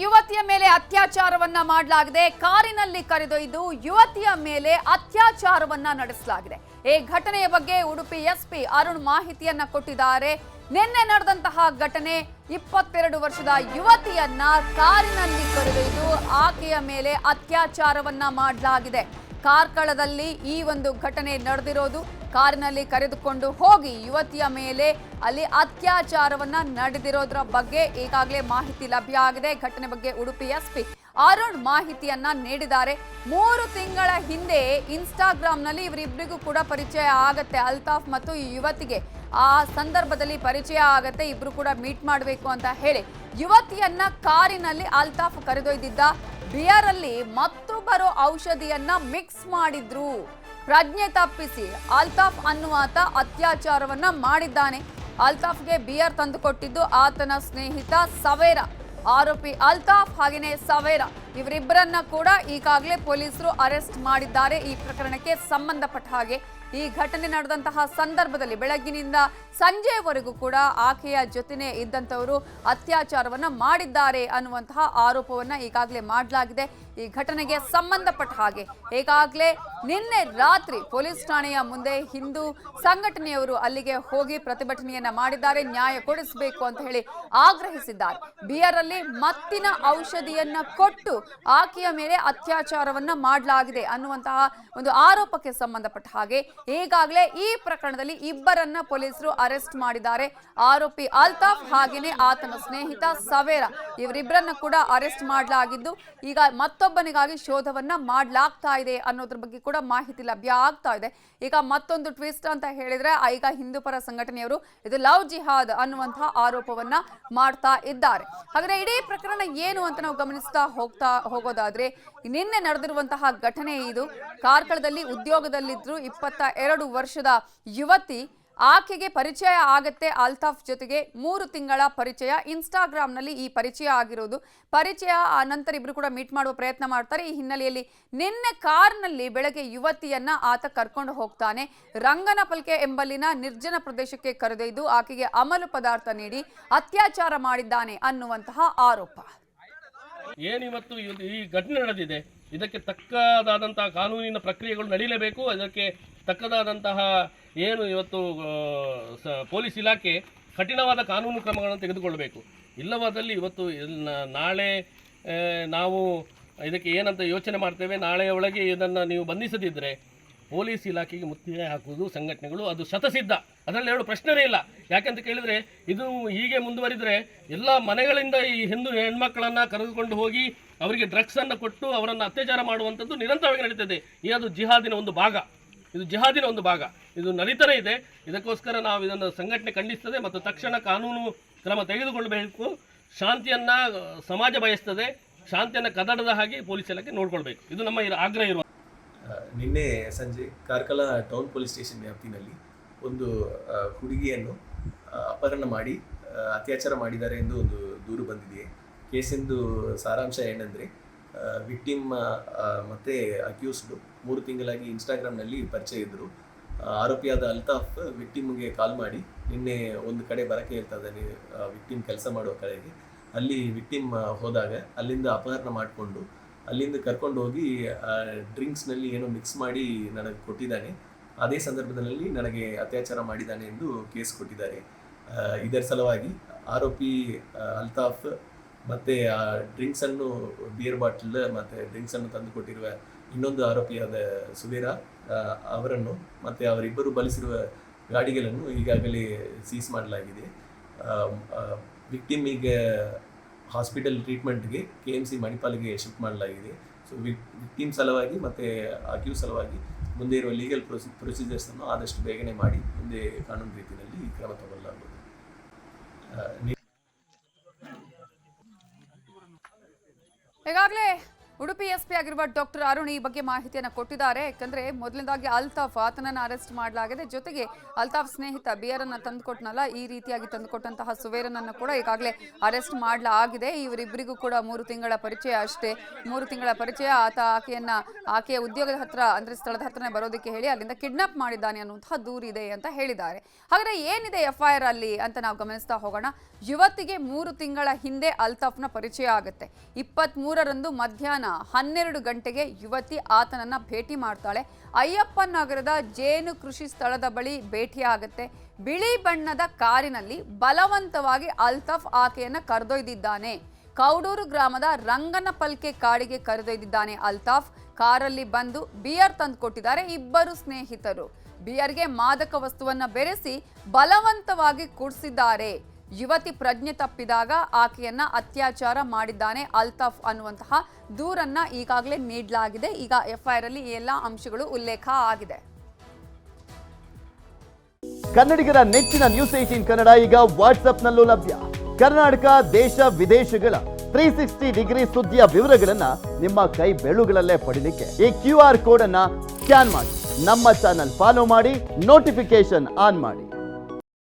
ಯುವತಿಯ ಮೇಲೆ ಅತ್ಯಾಚಾರವನ್ನ ಮಾಡಲಾಗಿದೆ. ಕಾರಿನಲ್ಲಿ ಕರೆದೊಯ್ದು ಯುವತಿಯ ಮೇಲೆ ಅತ್ಯಾಚಾರವನ್ನ ನಡೆಸಲಾಗಿದೆ. ಈ ಘಟನೆಯ ಬಗ್ಗೆ ಉಡುಪಿ ಎಸ್ಪಿ ಅರುಣ್ ಮಾಹಿತಿಯನ್ನ ಕೊಟ್ಟಿದ್ದಾರೆ. ನಿನ್ನೆ ನಡೆದಂತಹ ಘಟನೆ ಇಪ್ಪತ್ತೆರಡು ವರ್ಷದ ಯುವತಿಯನ್ನ ಕಾರಿನಲ್ಲಿ ಕರೆದೊಯ್ದು ಆಕೆಯ ಮೇಲೆ ಅತ್ಯಾಚಾರವನ್ನ ಮಾಡಲಾಗಿದೆ. ಕಾರ್ಕಳದಲ್ಲಿ ಈ ಒಂದು ಘಟನೆ ನಡೆದಿರೋದು. ಕಾರಿನಲ್ಲಿ ಕರೆದುಕೊಂಡು ಹೋಗಿ ಯುವತಿಯ ಮೇಲೆ ಅಲ್ಲಿ ಅತ್ಯಾಚಾರವನ್ನ ನಡೆದಿರೋದ್ರ ಬಗ್ಗೆ ಈಗಾಗಲೇ ಮಾಹಿತಿ ಲಭ್ಯ ಆಗಿದೆ. ಘಟನೆ ಬಗ್ಗೆ ಉಡುಪಿ ಎಸ್ಪಿ ಅರುಣ್ ಮಾಹಿತಿಯನ್ನ ನೀಡಿದ್ದಾರೆ. ಮೂರು ತಿಂಗಳ ಹಿಂದೆ ಇನ್ಸ್ಟಾಗ್ರಾಮ್ನಲ್ಲಿ ಇವರಿಬ್ಬರಿಗೂ ಕೂಡ ಪರಿಚಯ ಆಗತ್ತೆ. ಅಲ್ತಾಫ್ ಮತ್ತು ಈ ಯುವತಿಗೆ ಆ ಸಂದರ್ಭದಲ್ಲಿ ಪರಿಚಯ ಆಗತ್ತೆ. ಇಬ್ರು ಕೂಡ ಮೀಟ್ ಮಾಡಬೇಕು ಅಂತ ಹೇಳಿ. ಯುವತಿಯನ್ನ ಕಾರಿನಲ್ಲಿ ಅಲ್ತಾಫ್ ಕರೆದೊಯ್ದಿದ್ದ ಬಿಯರ್ ಅಲ್ಲಿ ಮತ್ತೊಬ್ಬರು ಔಷಧಿಯನ್ನ ಮಿಕ್ಸ್ ಮಾಡಿದ್ರು. ಪ್ರಜ್ಞೆ ತಪ್ಪಿಸಿ ಅಲ್ತಾಫ್ ಅನ್ನುವಾತ ಅತ್ಯಾಚಾರವನ್ನ ಮಾಡಿದ್ದಾನೆ. ಅಲ್ತಾಫ್ಗೆ ಬಿಯರ್ ತಂದುಕೊಟ್ಟಿದ್ದು ಆತನ ಸ್ನೇಹಿತ ಸವೇರ. ಆರೋಪಿ ಅಲ್ತಾಫ್ ಹಾಗೆಯೇ ಸವೇರ. ಇವರಿಬ್ಬರನ್ನ ಕೂಡ ಈಗಾಗಲೇ ಪೊಲೀಸರು ಅರೆಸ್ಟ್ ಮಾಡಿದ್ದಾರೆ. ಈ ಪ್ರಕರಣಕ್ಕೆ ಸಂಬಂಧಪಟ್ಟ ಹಾಗೆ ಈ ಘಟನೆ ನಡೆದಂತಹ ಸಂದರ್ಭದಲ್ಲಿ ಬೆಳಗ್ಗಿನಿಂದ ಸಂಜೆವರೆಗೂ ಕೂಡ ಆಕೆಯ ಜೊತೆನೇ ಇದ್ದಂಥವರು ಅತ್ಯಾಚಾರವನ್ನು ಮಾಡಿದ್ದಾರೆ ಅನ್ನುವಂತಹ ಆರೋಪವನ್ನು ಈಗಾಗಲೇ ಮಾಡಲಾಗಿದೆ. ಈ ಘಟನೆಗೆ ಸಂಬಂಧಪಟ್ಟ ಹಾಗೆ ಈಗಾಗಲೇ ನಿನ್ನೆ ರಾತ್ರಿ ಪೊಲೀಸ್ ಠಾಣೆಯ ಮುಂದೆ ಹಿಂದೂ ಸಂಘಟನೆಯವರು ಅಲ್ಲಿಗೆ ಹೋಗಿ ಪ್ರತಿಭಟನೆಯನ್ನ ಮಾಡಿದ್ದಾರೆ. ನ್ಯಾಯ ಕೊಡಿಸಬೇಕು ಅಂತ ಹೇಳಿ ಆಗ್ರಹಿಸಿದ್ದಾರೆ. ಬಿಯರ್ ಅಲ್ಲಿ ಮತ್ತಿನ ಔಷಧಿಯನ್ನ ಕೊಟ್ಟು ಆಕೆಯ ಮೇಲೆ ಅತ್ಯಾಚಾರವನ್ನ ಮಾಡಲಾಗಿದೆ ಅನ್ನುವಂತಹ ಒಂದು ಆರೋಪಕ್ಕೆ ಸಂಬಂಧಪಟ್ಟ ಹಾಗೆ ಈಗಾಗಲೇ ಈ ಪ್ರಕರಣದಲ್ಲಿ ಇಬ್ಬರನ್ನ ಪೊಲೀಸರು ಅರೆಸ್ಟ್ ಮಾಡಿದ್ದಾರೆ. ಆರೋಪಿ ಅಲ್ತಾಫ್ ಹಾಗೇನೆ ಆತನ ಸ್ನೇಹಿತ ಸವೇರ ಇವರಿಬ್ಬರನ್ನ ಕೂಡ ಅರೆಸ್ಟ್ ಮಾಡಲಾಗಿದ್ದು ಈಗ ಮತ್ತೊಬ್ಬನಿಗಾಗಿ ಶೋಧವನ್ನ ಮಾಡಲಾಗ್ತಾ ಇದೆ ಅನ್ನೋದ್ರ ಬಗ್ಗೆ ಕೂಡ ಮಾಹಿತಿ ಲಭ್ಯ ಆಗ್ತಾ ಇದೆ. ಈಗ ಮತ್ತೊಂದು ಟ್ವಿಸ್ಟ್ ಅಂತ ಹೇಳಿದ್ರೆ ಈಗ ಹಿಂದೂ ಪರ ಸಂಘಟನೆಯವರು ಇದು ಲವ್ ಜಿಹಾದ್ ಅನ್ನುವಂತಹ ಆರೋಪವನ್ನ ಮಾಡ್ತಾ ಇದ್ದಾರೆ. ಹಾಗಾದ್ರೆ ಇಡೀ ಪ್ರಕರಣ ಏನು ಅಂತ ನಾವು ಗಮನಿಸ್ತಾ ಹೋಗ್ತಾ ಹೋಗೋದಾದ್ರೆ ನಿನ್ನೆ ನಡೆದಿರುವಂತಹ ಘಟನೆ ಇದು. ಕಾರ್ಕಳದಲ್ಲಿ ಉದ್ಯೋಗದಲ್ಲಿದ್ರು ಇಪ್ಪತ್ತ ಎರಡು ವರ್ಷದ ಯುವತಿ ಆಕೆಗೆ ಪರಿಚಯ ಆಗತ್ತೆ ಅಲ್ತಾಫ್ ಜೊತೆಗೆ ಮೂರು ತಿಂಗಳ ಪರಿಚಯ. ಇನ್ಸ್ಟಾಗ್ರಾಮ್ನಲ್ಲಿ ಈ ಪರಿಚಯ ಆಗಿರೋದು. ಪರಿಚಯ ಆ ನಂತರ ಇಬ್ರು ಕೂಡ ಮೀಟ್ ಮಾಡುವ ಪ್ರಯತ್ನ ಮಾಡ್ತಾರೆ. ಈ ಹಿನ್ನೆಲೆಯಲ್ಲಿ ನಿನ್ನೆ ಕಾರ್ನಲ್ಲಿ ಬೆಳಗ್ಗೆ ಯುವತಿಯನ್ನ ಆತ ಕರ್ಕೊಂಡು ಹೋಗ್ತಾನೆ. ರಂಗನಪಲ್ಕೆ ಎಂಬಲ್ಲಿನ ನಿರ್ಜನ ಪ್ರದೇಶಕ್ಕೆ ಕರೆದೊಯ್ದು ಆಕೆಗೆ ಅಮಲು ಪದಾರ್ಥ ನೀಡಿ ಅತ್ಯಾಚಾರ ಮಾಡಿದ್ದಾನೆ ಅನ್ನುವಂತಹ ಆರೋಪ. ಏನಿವತ್ತು ಈ ಘಟನೆ ನಡೆದಿದೆ? ಇದಕ್ಕೆ ತಕ್ಕದಾದಂತಹ ಕಾನೂನಿನ ಪ್ರಕ್ರಿಯೆಗಳು ನಡೀಲೇಬೇಕು. ಅದಕ್ಕೆ ತಕ್ಕದಾದಂತಹ ಏನು ಇವತ್ತು ಪೊಲೀಸ್ ಇಲಾಖೆ ಕಠಿಣವಾದ ಕಾನೂನು ಕ್ರಮಗಳನ್ನು ತೆಗೆದುಕೊಳ್ಳಬೇಕು. ಇಲ್ಲವಾದಲ್ಲಿ ಇವತ್ತು ನಾಳೆ ನಾವು ಇದಕ್ಕೆ ಏನಂತ ಯೋಚನೆ ಮಾಡ್ತೇವೆ. ನಾಳೆಯ ಒಳಗೆ ಇದನ್ನು ನೀವು ಬಂಧಿಸದಿದ್ದರೆ ಪೊಲೀಸ್ ಇಲಾಖೆಗೆ ಮುತ್ತಿಗೆ ಹಾಕುವುದು ಸಂಘಟನೆಗಳು ಅದು ಶತಸಿದ್ಧ. ಅದರಲ್ಲಿ ಎರಡು ಪ್ರಶ್ನೆನೇ ಇಲ್ಲ. ಯಾಕಂತ ಕೇಳಿದರೆ ಇದು ಹೀಗೆ ಮುಂದುವರಿದರೆ ಎಲ್ಲ ಮನೆಗಳಿಂದ ಈ ಹಿಂದೂ ಹೆಣ್ಮಕ್ಕಳನ್ನು ಕರೆದುಕೊಂಡು ಹೋಗಿ ಅವರಿಗೆ ಡ್ರಗ್ಸನ್ನು ಕೊಟ್ಟು ಅವರನ್ನು ಅತ್ಯಾಚಾರ ಮಾಡುವಂಥದ್ದು ನಿರಂತರವಾಗಿ ನಡೀತದೆ. ಈ ಅದು ಜಿಹಾದಿನ ಒಂದು ಭಾಗ. ಇದು ಜಿಹಾದಿನ ಒಂದು ಭಾಗ. ಇದು ನಡೀತಾನೆ ಇದೆ. ಇದಕ್ಕೋಸ್ಕರ ನಾವು ಇದನ್ನು ಸಂಘಟನೆ ಖಂಡಿಸ್ತದೆ ಮತ್ತು ತಕ್ಷಣ ಕಾನೂನು ಕ್ರಮ ತೆಗೆದುಕೊಳ್ಳಬೇಕು. ಶಾಂತಿಯನ್ನು ಸಮಾಜ ಬಯಸ್ತದೆ. ಶಾಂತಿಯನ್ನು ಕದಡದ ಹಾಗೆ ಪೊಲೀಸ್ ಇಲಾಖೆ ನೋಡ್ಕೊಳ್ಬೇಕು. ಇದು ನಮ್ಮ ಆಗ್ರಹ ಇರುವ ಆ, ನಿನ್ನೆ ಸಂಜೆ ಕಾರ್ಕಳ ಟೌನ್ ಪೊಲೀಸ್ ಸ್ಟೇಷನ್ ವ್ಯಾಪ್ತಿನಲ್ಲಿ ಒಂದು ಹುಡುಗಿಯನ್ನು ಅಪಹರಣ ಮಾಡಿ ಅತ್ಯಾಚಾರ ಮಾಡಿದ್ದಾರೆ ಎಂದು ಒಂದು ದೂರು ಬಂದಿದೆ. ಕೇಸಿಂದು ಸಾರಾಂಶ ಏನಂದರೆ ವಿಕ್ಟಿಮ್ ಮತ್ತು ಅಕ್ಯೂಸ್ಡು ಮೂರು ತಿಂಗಳಾಗಿ ಇನ್ಸ್ಟಾಗ್ರಾಮ್ನಲ್ಲಿ ಪರಿಚಯ ಇದ್ದರು. ಆರೋಪಿಯಾದ ಅಲ್ತಾಫ್ ವಿಕ್ಟಿಮ್ಗೆ ಕಾಲ್ ಮಾಡಿ, ನಿನ್ನೆ ಒಂದು ಕಡೆ ಬರಕ್ಕೆ ಹೇಳ್ತಾ ಇದ್ದಾನೆ ವಿಕ್ಟಿಮ್ ಕೆಲಸ ಮಾಡುವ ಕಡೆಗೆ. ಅಲ್ಲಿ ವಿಕ್ಟಿಮ್ ಹೋದಾಗ ಅಲ್ಲಿಂದ ಅಪಹರಣ ಮಾಡಿಕೊಂಡು ಅಲ್ಲಿಂದ ಕರ್ಕೊಂಡು ಹೋಗಿ ಡ್ರಿಂಕ್ಸ್ನಲ್ಲಿ ಏನೋ ಮಿಕ್ಸ್ ಮಾಡಿ ನನಗೆ ಕೊಟ್ಟಿದ್ದಾನೆ. ಅದೇ ಸಂದರ್ಭದಲ್ಲಿ ನನಗೆ ಅತ್ಯಾಚಾರ ಮಾಡಿದ್ದಾನೆ ಎಂದು ಕೇಸ್ ಕೊಟ್ಟಿದ್ದಾರೆ. ಇದರ ಸಲುವಾಗಿ ಆರೋಪಿ ಅಲ್ತಾಫ್ ಮತ್ತು, ಆ ಡ್ರಿಂಕ್ಸನ್ನು ಬಿಯರ್ ಬಾಟಲ್ ಮತ್ತು ಡ್ರಿಂಕ್ಸನ್ನು ತಂದು ಕೊಟ್ಟಿರುವ ಇನ್ನೊಂದು ಆರೋಪಿಯಾದ ಸುವೀರ ಅವರನ್ನು ಮತ್ತು ಅವರಿಬ್ಬರು ಬಳಸಿರುವ ಗಾಡಿಗಳನ್ನು ಈಗಾಗಲೇ ಸೀಸ್ ಮಾಡಲಾಗಿದೆ. ವಿಕ್ಟಿಮ್ ಈಗ ಹಾಸ್ಪಿಟಲ್ ಟ್ರೀಟ್ಮೆಂಟ್ಗೆ ಕೆ ಎಂ ಸಿ ಮಣಿಪಾಲ್ಗೆ ಶಿಫ್ಟ್ ಮಾಡಲಾಗಿದೆ. ಸೊ ವಿಕ್ಟಿಮ್ ಸಲುವಾಗಿ ಮತ್ತು ಅಕ್ಯೂ ಸಲುವಾಗಿ ಮುಂದೆ ಇರುವ ಲೀಗಲ್ ಪ್ರೊಸಿ ಪ್ರೊಸೀಜರ್ಸನ್ನು ಆದಷ್ಟು ಬೇಗನೆ ಮಾಡಿ ಮುಂದೆ ಕಾನೂನು ರೀತಿಯಲ್ಲಿ ಕ್ರಮ ತಗೊಳ್ಳಲಾಗುವುದು ಈಗಾಗಲೇ ಉಡುಪಿ ಎಸ್ ಪಿ ಆಗಿರುವ ಡಾಕ್ಟರ್ ಅರುಣ್ ಈ ಬಗ್ಗೆ ಮಾಹಿತಿಯನ್ನು ಕೊಟ್ಟಿದ್ದಾರೆ. ಯಾಕಂದ್ರೆ ಮೊದಲನೇದಾಗಿ ಅಲ್ತಾಫ್ ಆತನನ್ನ ಅರೆಸ್ಟ್ ಮಾಡಲಾಗಿದೆ. ಜೊತೆಗೆ ಅಲ್ತಾಫ್ ಸ್ನೇಹಿತ ಬಿಯರ್ ಅನ್ನ ತಂದುಕೊಟ್ನಲ್ಲ, ಈ ರೀತಿಯಾಗಿ ತಂದುಕೊಟ್ಟಂತಹ ಸುವೇರನನ್ನು ಕೂಡ ಈಗಾಗಲೇ ಅರೆಸ್ಟ್ ಮಾಡಲಾಗಿದೆ. ಇವರಿಬ್ಬರಿಗೂ ಕೂಡ ಮೂರು ತಿಂಗಳ ಪರಿಚಯ ಅಷ್ಟೇ. ಮೂರು ತಿಂಗಳ ಪರಿಚಯ. ಆತ ಆಕೆಯನ್ನ, ಆಕೆಯ ಉದ್ಯೋಗದ ಹತ್ರ, ಅಂದ್ರೆ ಸ್ಥಳದ ಹತ್ರನೇ ಬರೋದಕ್ಕೆ ಹೇಳಿ ಅಲ್ಲಿಂದ ಕಿಡ್ನಾಪ್ ಮಾಡಿದ್ದಾನೆ ಅನ್ನುವಂತಹ ದೂರಿದೆ ಅಂತ ಹೇಳಿದ್ದಾರೆ. ಹಾಗಾದ್ರೆ ಏನಿದೆ ಎಫ್ ಐ ಆರ್ ಅಲ್ಲಿ ಅಂತ ನಾವು ಗಮನಿಸ್ತಾ ಹೋಗೋಣ. ಯುವತಿಗೆ ಮೂರು ತಿಂಗಳ ಹಿಂದೆ ಅಲ್ತಾಫ್ನ ಪರಿಚಯ ಆಗುತ್ತೆ. ಇಪ್ಪತ್ತ್ ಮಧ್ಯಾಹ್ನ ಹನ್ನೆರಡು ಗಂಟೆಗೆ ಯುವತಿ ಆತನನ್ನ ಭೇಟಿ ಮಾಡ್ತಾಳೆ. ಅಯ್ಯಪ್ಪ ನಗರದ ಜೇನು ಕೃಷಿ ಸ್ಥಳದ ಬಳಿ ಭೇಟಿಯಾಗುತ್ತೆ. ಬಿಳಿ ಬಣ್ಣದ ಕಾರಿನಲ್ಲಿ ಬಲವಂತವಾಗಿ ಅಲ್ತಾಫ್ ಆಕೆಯನ್ನು ಕರೆದೊಯ್ದಿದ್ದಾನೆ. ಕೌಡೂರು ಗ್ರಾಮದ ರಂಗನ ಪಲ್ಕೆ ಕಾಡಿಗೆ ಕರೆದೊಯ್ದಿದ್ದಾನೆ ಅಲ್ತಾಫ್. ಕಾರಲ್ಲಿ ಬಂದು ಬಿಯರ್ ತಂದು ಕೊಟ್ಟಿದ್ದಾರೆ ಇಬ್ಬರು ಸ್ನೇಹಿತರು. ಬಿಯರ್ಗೆ ಮಾದಕ ವಸ್ತುವನ್ನ ಬೆರೆಸಿ ಬಲವಂತವಾಗಿ ಕುಡಿಸಿದ್ದಾರೆ. ಯುವತಿ ಪ್ರಜ್ಞೆ ತಪ್ಪಿದಾಗ ಆಕೆಯನ್ನ ಅತ್ಯಾಚಾರ ಮಾಡಿದ್ದಾನೆ ಅಲ್ತಾಫ್ ಅನ್ನುವಂತಹ ದೂರನ್ನ ಈಗಾಗಲೇ ನೀಡಲಾಗಿದೆ. ಈಗ ಎಫ್ಐಆರ್ ಅಲ್ಲಿ ಎಲ್ಲ ಅಂಶಗಳು ಉಲ್ಲೇಖ ಆಗಿದೆ. ಕನ್ನಡಿಗರ ನೆಚ್ಚಿನ ನ್ಯೂಸ್ ಏಟೀನ್ ಕನ್ನಡ ಈಗ ವಾಟ್ಸ್ಆಪ್ನಲ್ಲೂ ಲಭ್ಯ. ಕರ್ನಾಟಕ, ದೇಶ, ವಿದೇಶಗಳ ತ್ರೀ ಸಿಕ್ಸ್ಟಿ ಡಿಗ್ರಿ ಸುದ್ದಿಯ ವಿವರಗಳನ್ನ ನಿಮ್ಮ ಕೈ ಬೆಳುಗಳಲ್ಲೇ ಪಡಿಲಿಕ್ಕೆ ಈ ಕ್ಯೂ ಆರ್ ಕೋಡ್ ಅನ್ನ ಸ್ಕ್ಯಾನ್ ಮಾಡಿ. ನಮ್ಮ ಚಾನಲ್ ಫಾಲೋ ಮಾಡಿ ನೋಟಿಫಿಕೇಶನ್ ಆನ್ ಮಾಡಿ.